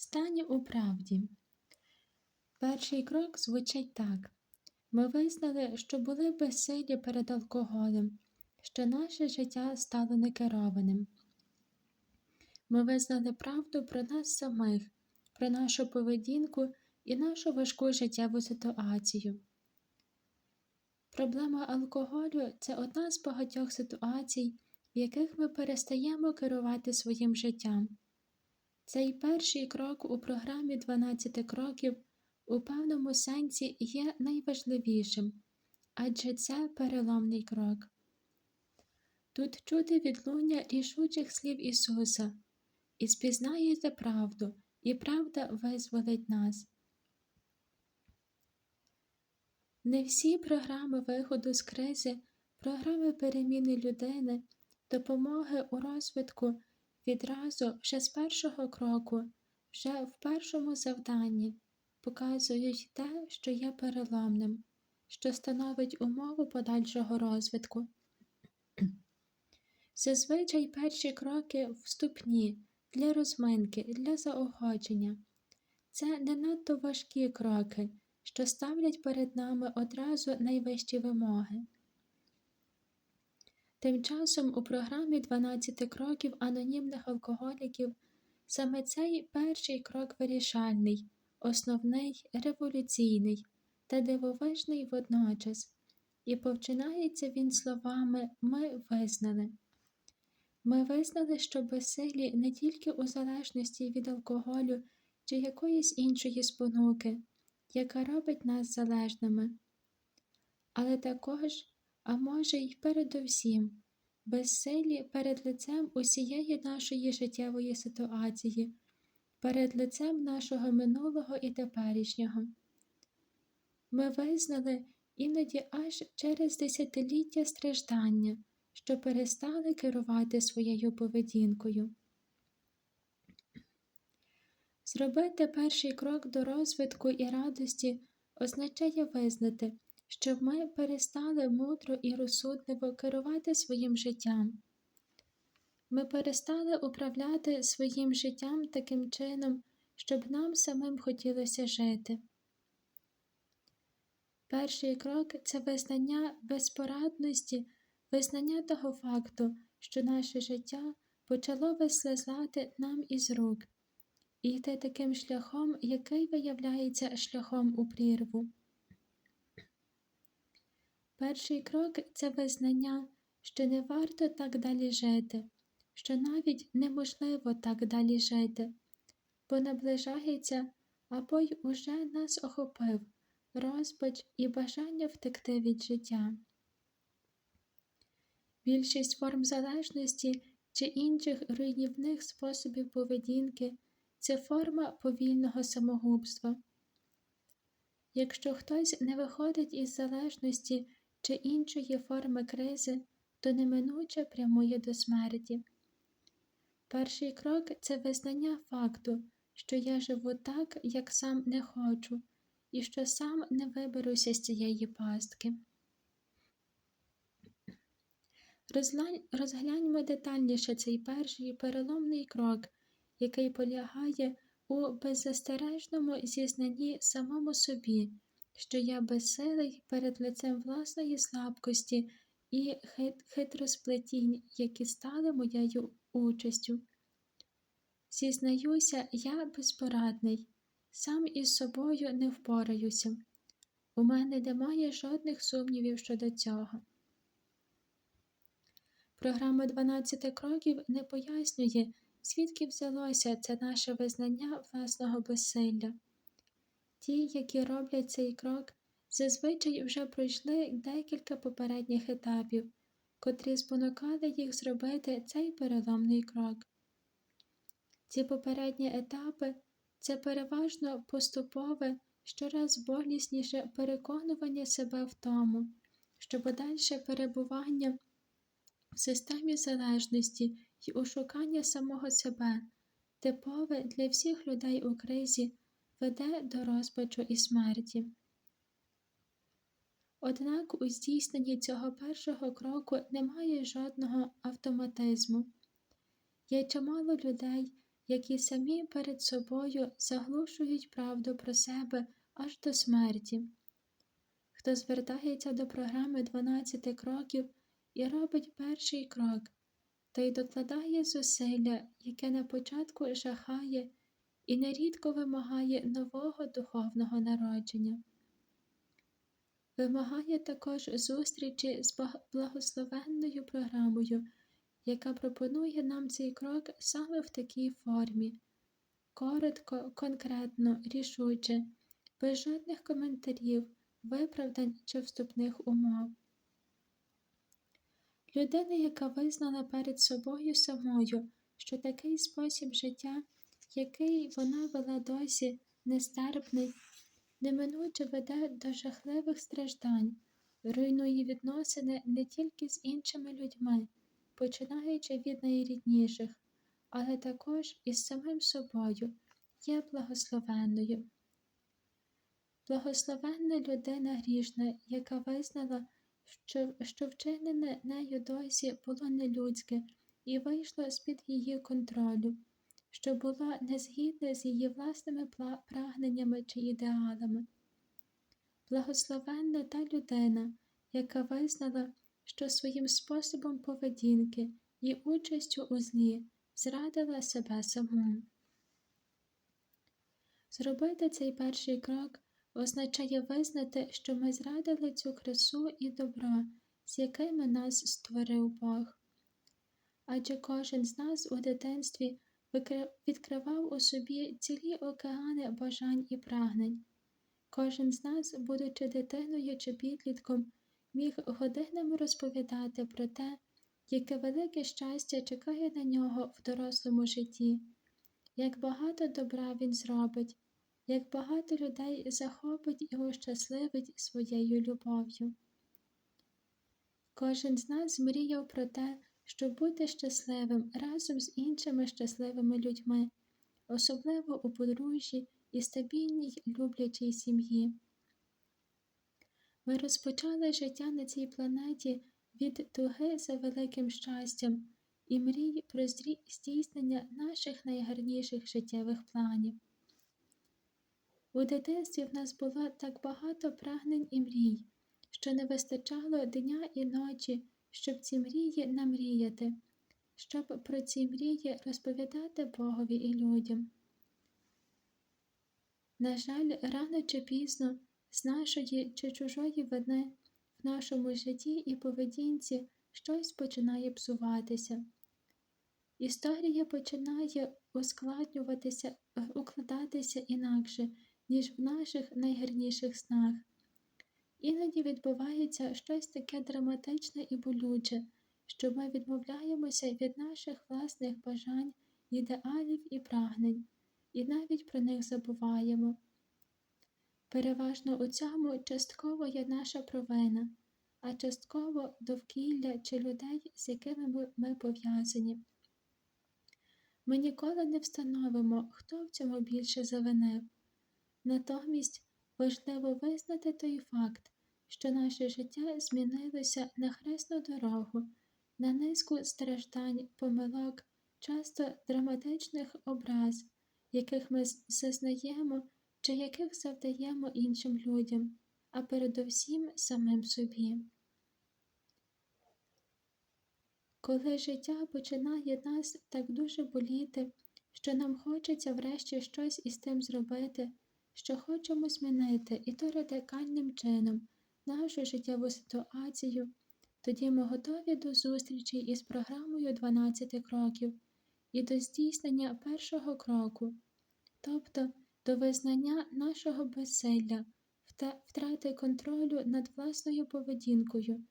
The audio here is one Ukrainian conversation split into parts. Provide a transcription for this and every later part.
Стань у правді. Перший крок звучить так. Ми визнали, що були безсилі перед алкоголем, що наше життя стало некерованим. Ми визнали правду про нас самих, про нашу поведінку і нашу важку життєву ситуацію. Проблема алкоголю це одна з багатьох ситуацій, в яких ми перестаємо керувати своїм життям. Цей перший крок у програмі 12 кроків у певному сенсі є найважливішим, адже це переломний крок. Тут чути відлуння рішучих слів Ісуса і спізнаєте правду, і правда визволить нас. Не всі програми виходу з кризи, програми переміни людини, допомоги у розвитку відразу вже з першого кроку, вже в першому завданні показують те, що є переломним, що становить умову подальшого розвитку. Зазвичай перші кроки вступні для розминки, для заохочення. Це не надто важкі кроки, що ставлять перед нами одразу найвищі вимоги. Тим часом у програмі 12 кроків анонімних алкоголіків саме цей перший крок вирішальний, основний, революційний та дивовижний водночас, і починається він словами Ми визнали. Ми визнали, що безсилі не тільки у залежності від алкоголю чи якоїсь іншої спонуки, яка робить нас залежними, але також, а може й передовсім, безсилі перед лицем усієї нашої життєвої ситуації, перед лицем нашого минулого і теперішнього. Ми визнали іноді аж через десятиліття страждання що перестали керувати своєю поведінкою. Зробити перший крок до розвитку і радості означає визнати, що ми перестали мудро і розсудливо керувати своїм життям. Ми перестали управляти своїм життям таким чином, щоб нам самим хотілося жити. Перший крок це визнання безпорадності визнання того факту, що наше життя почало вислизати нам із рук, і йти таким шляхом, який виявляється шляхом у прірву. Перший крок це визнання, що не варто так далі жити, що навіть неможливо так далі жити, бо наближається або й уже нас охопив розпач і бажання втекти від життя. Більшість форм залежності чи інших руйнівних способів поведінки це форма повільного самогубства. Якщо хтось не виходить із залежності чи іншої форми кризи, то неминуче прямує до смерті. Перший крок це визнання факту, що я живу так, як сам не хочу, і що сам не виберуся з цієї пастки. Розгляньмо детальніше цей перший переломний крок, який полягає у беззастережному зізнанні самому собі, що я безсилий перед лицем власної слабкості і хит хитросплетінь, які стали моєю участю. Зізнаюся, я безпорадний, сам із собою не впораюся. У мене немає жодних сумнівів щодо цього. Програма 12 кроків не пояснює, звідки взялося це наше визнання власного безсилля. Ті, які роблять цей крок, зазвичай вже пройшли декілька попередніх етапів, котрі спонукали їх зробити цей переломний крок. Ці попередні етапи це переважно поступове, щораз болісніше переконування себе в тому, що подальше перебування в системі залежності і ошукання самого себе, типове для всіх людей у кризі, веде до розпачу і смерті. Однак у здійсненні цього першого кроку немає жодного автоматизму. Є чимало людей, які самі перед собою заглушують правду про себе аж до смерті. Хто звертається до програми 12 кроків і робить перший крок, той докладає зусилля, яке на початку жахає і нерідко вимагає нового духовного народження. Вимагає також зустрічі з благословенною програмою, яка пропонує нам цей крок саме в такій формі коротко, конкретно, рішуче, без жодних коментарів, виправдань чи вступних умов. Людина, яка визнала перед собою самою, що такий спосіб життя, який вона вела досі, нестерпний, неминуче веде до жахливих страждань, руйнує відносини не тільки з іншими людьми, починаючи від найрідніших, але також із самим собою, є благословенною. Благословенна людина грішна, яка визнала, що, що вчинене нею досі було нелюдське і вийшло з-під її контролю, що було незгідне з її власними прагненнями чи ідеалами. Благословенна та людина, яка визнала, що своїм способом поведінки і участю у злі зрадила себе саму. Зробити цей перший крок означає визнати, що ми зрадили цю красу і добро, з якими нас створив Бог. Адже кожен з нас у дитинстві відкривав у собі цілі океани бажань і прагнень. Кожен з нас, будучи дитиною чи підлітком, міг годинами розповідати про те, яке велике щастя чекає на нього в дорослому житті, як багато добра він зробить, як багато людей захопить і ощасливить своєю любов'ю. Кожен з нас мріяв про те, щоб бути щасливим разом з іншими щасливими людьми, особливо у подружжі і стабільній люблячій сім'ї. Ми розпочали життя на цій планеті від туги за великим щастям і мрій про здійснення наших найгарніших життєвих планів. У дитинстві в нас було так багато прагнень і мрій, що не вистачало дня і ночі, щоб ці мрії намріяти, щоб про ці мрії розповідати Богові і людям. На жаль, рано чи пізно з нашої чи чужої вини в нашому житті і поведінці щось починає псуватися. Історія починає ускладнюватися, укладатися інакше, ніж в наших найгарніших снах. Іноді відбувається щось таке драматичне і болюче, що ми відмовляємося від наших власних бажань, ідеалів і прагнень, і навіть про них забуваємо. Переважно у цьому частково є наша провина, а частково довкілля чи людей, з якими ми пов'язані. Ми ніколи не встановимо, хто в цьому більше завинив. Натомість важливо визнати той факт, що наше життя змінилося на хресну дорогу, на низку страждань, помилок, часто драматичних образ, яких ми зазнаємо чи яких завдаємо іншим людям, а передовсім самим собі. Коли життя починає нас так дуже боліти, що нам хочеться врешті щось із тим зробити, що хочемо змінити, і то радикальним чином нашу життєву ситуацію, тоді ми готові до зустрічі із програмою 12 кроків і до здійснення першого кроку, тобто до визнання нашого безсилля, втрати контролю над власною поведінкою,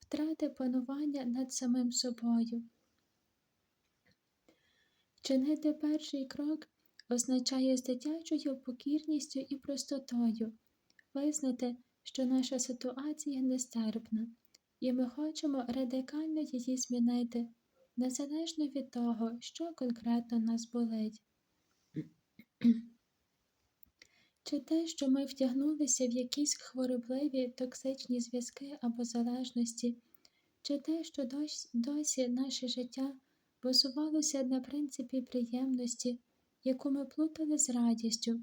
втрати панування над самим собою. Чинити перший крок означає з дитячою покірністю і простотою визнати, що наша ситуація нестерпна, і ми хочемо радикально її змінити, незалежно від того, що конкретно нас болить. Чи те, що ми втягнулися в якісь хворобливі токсичні зв'язки або залежності, чи те, що досі, наше життя базувалося на принципі приємності, яку ми плутали з радістю,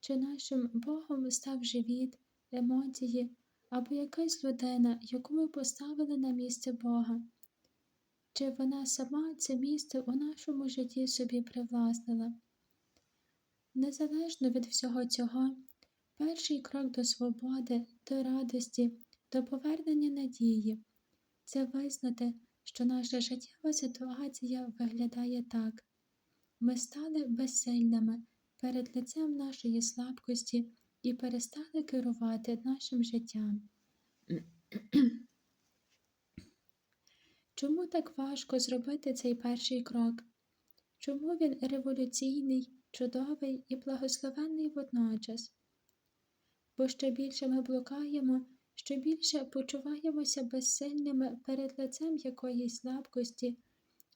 чи нашим Богом став живіт, емоції або якась людина, яку ми поставили на місце Бога, чи вона сама це місце у нашому житті собі привласнила. Незалежно від всього цього, перший крок до свободи, до радості, до повернення надії це визнати, що наша життєва ситуація виглядає так. Ми стали безсильними перед лицем нашої слабкості і перестали керувати нашим життям. Чому так важко зробити цей перший крок? Чому він революційний, чудовий і благословенний водночас? Бо що більше ми блукаємо, що більше почуваємося безсильними перед лицем якоїсь слабкості,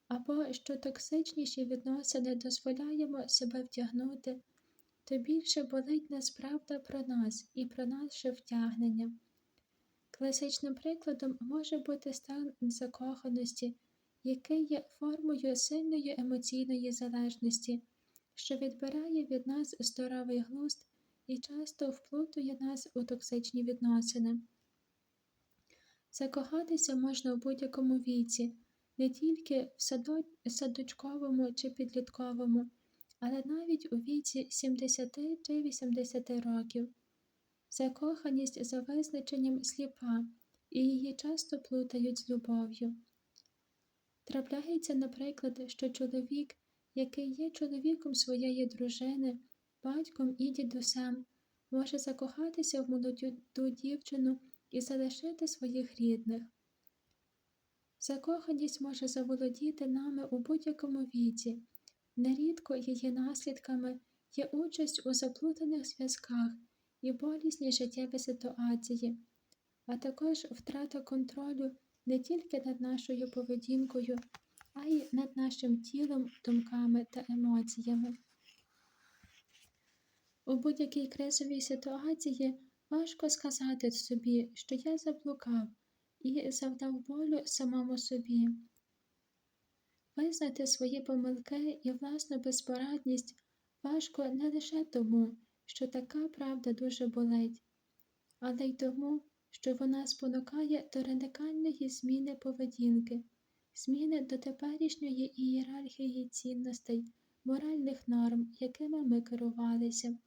або що токсичніші відносини дозволяємо себе втягнути, то більше болить нас правда про нас і про наше втягнення. Класичним прикладом може бути стан закоханості, який є формою сильної емоційної залежності, що відбирає від нас здоровий глузд і часто вплутує нас у токсичні відносини. Закохатися можна в будь-якому віці, не тільки в садочковому чи підлітковому, але навіть у віці 70 чи 80 років. Закоханість за визначенням сліпа, і її часто плутають з любов'ю. Трапляється, наприклад, що чоловік, який є чоловіком своєї дружини, батьком і дідусем, може закохатися в молоду дівчину і залишити своїх рідних. Закоханість може заволодіти нами у будь-якому віці, нерідко її наслідками є участь у заплутаних зв'язках і болісні життєві ситуації, а також втрата контролю не тільки над нашою поведінкою, а й над нашим тілом, думками та емоціями. У будь-якій кризовій ситуації важко сказати собі, що я заблукав і завдав болю самому собі. Визнати свої помилки і власну безпорадність важко не лише тому, що така правда дуже болить, але й тому, що вона спонукає до радикальної зміни поведінки, зміни до теперішньої ієрархії цінностей, моральних норм, якими ми керувалися.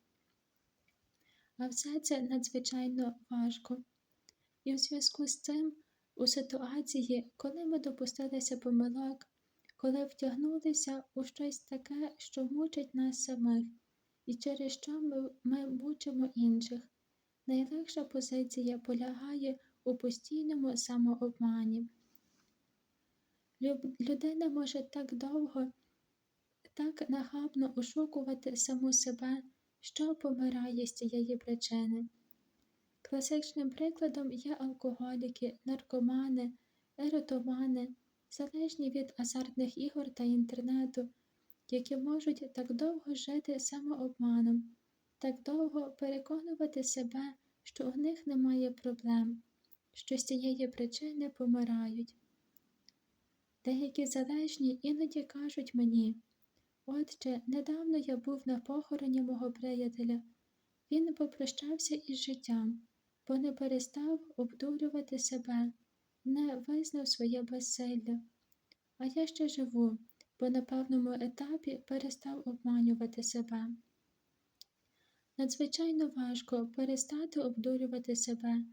А все це надзвичайно важко. І в зв'язку з цим, у ситуації, коли ми допустилися помилок, коли втягнулися у щось таке, що мучить нас самих, і через що ми, ми мучимо інших, найлегша позиція полягає у постійному самообмані. Людина може так довго, так нахабно ошукувати саму себе, що помирає з цієї причини. Класичним прикладом є алкоголіки, наркомани, еротомани, залежні від азартних ігор та інтернету, які можуть так довго жити самообманом, так довго переконувати себе, що у них немає проблем, що з цієї причини помирають. Деякі залежні іноді кажуть мені, отче, недавно я був на похороні мого приятеля, він попрощався із життям, бо не перестав обдурювати себе, не визнав своє безсилля. А я ще живу, бо на певному етапі перестав обманювати себе. Надзвичайно важко перестати обдурювати себе,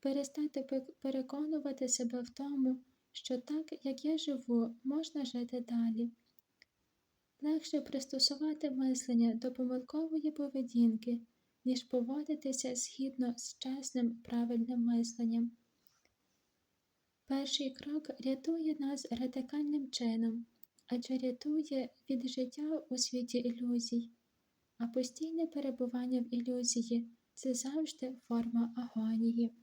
перестати переконувати себе в тому, що так, як я живу, можна жити далі. Легше пристосувати мислення до помилкової поведінки, ніж поводитися згідно з чесним правильним мисленням. Перший крок рятує нас радикальним чином, адже рятує від життя у світі ілюзій, а постійне перебування в ілюзії це завжди форма агонії.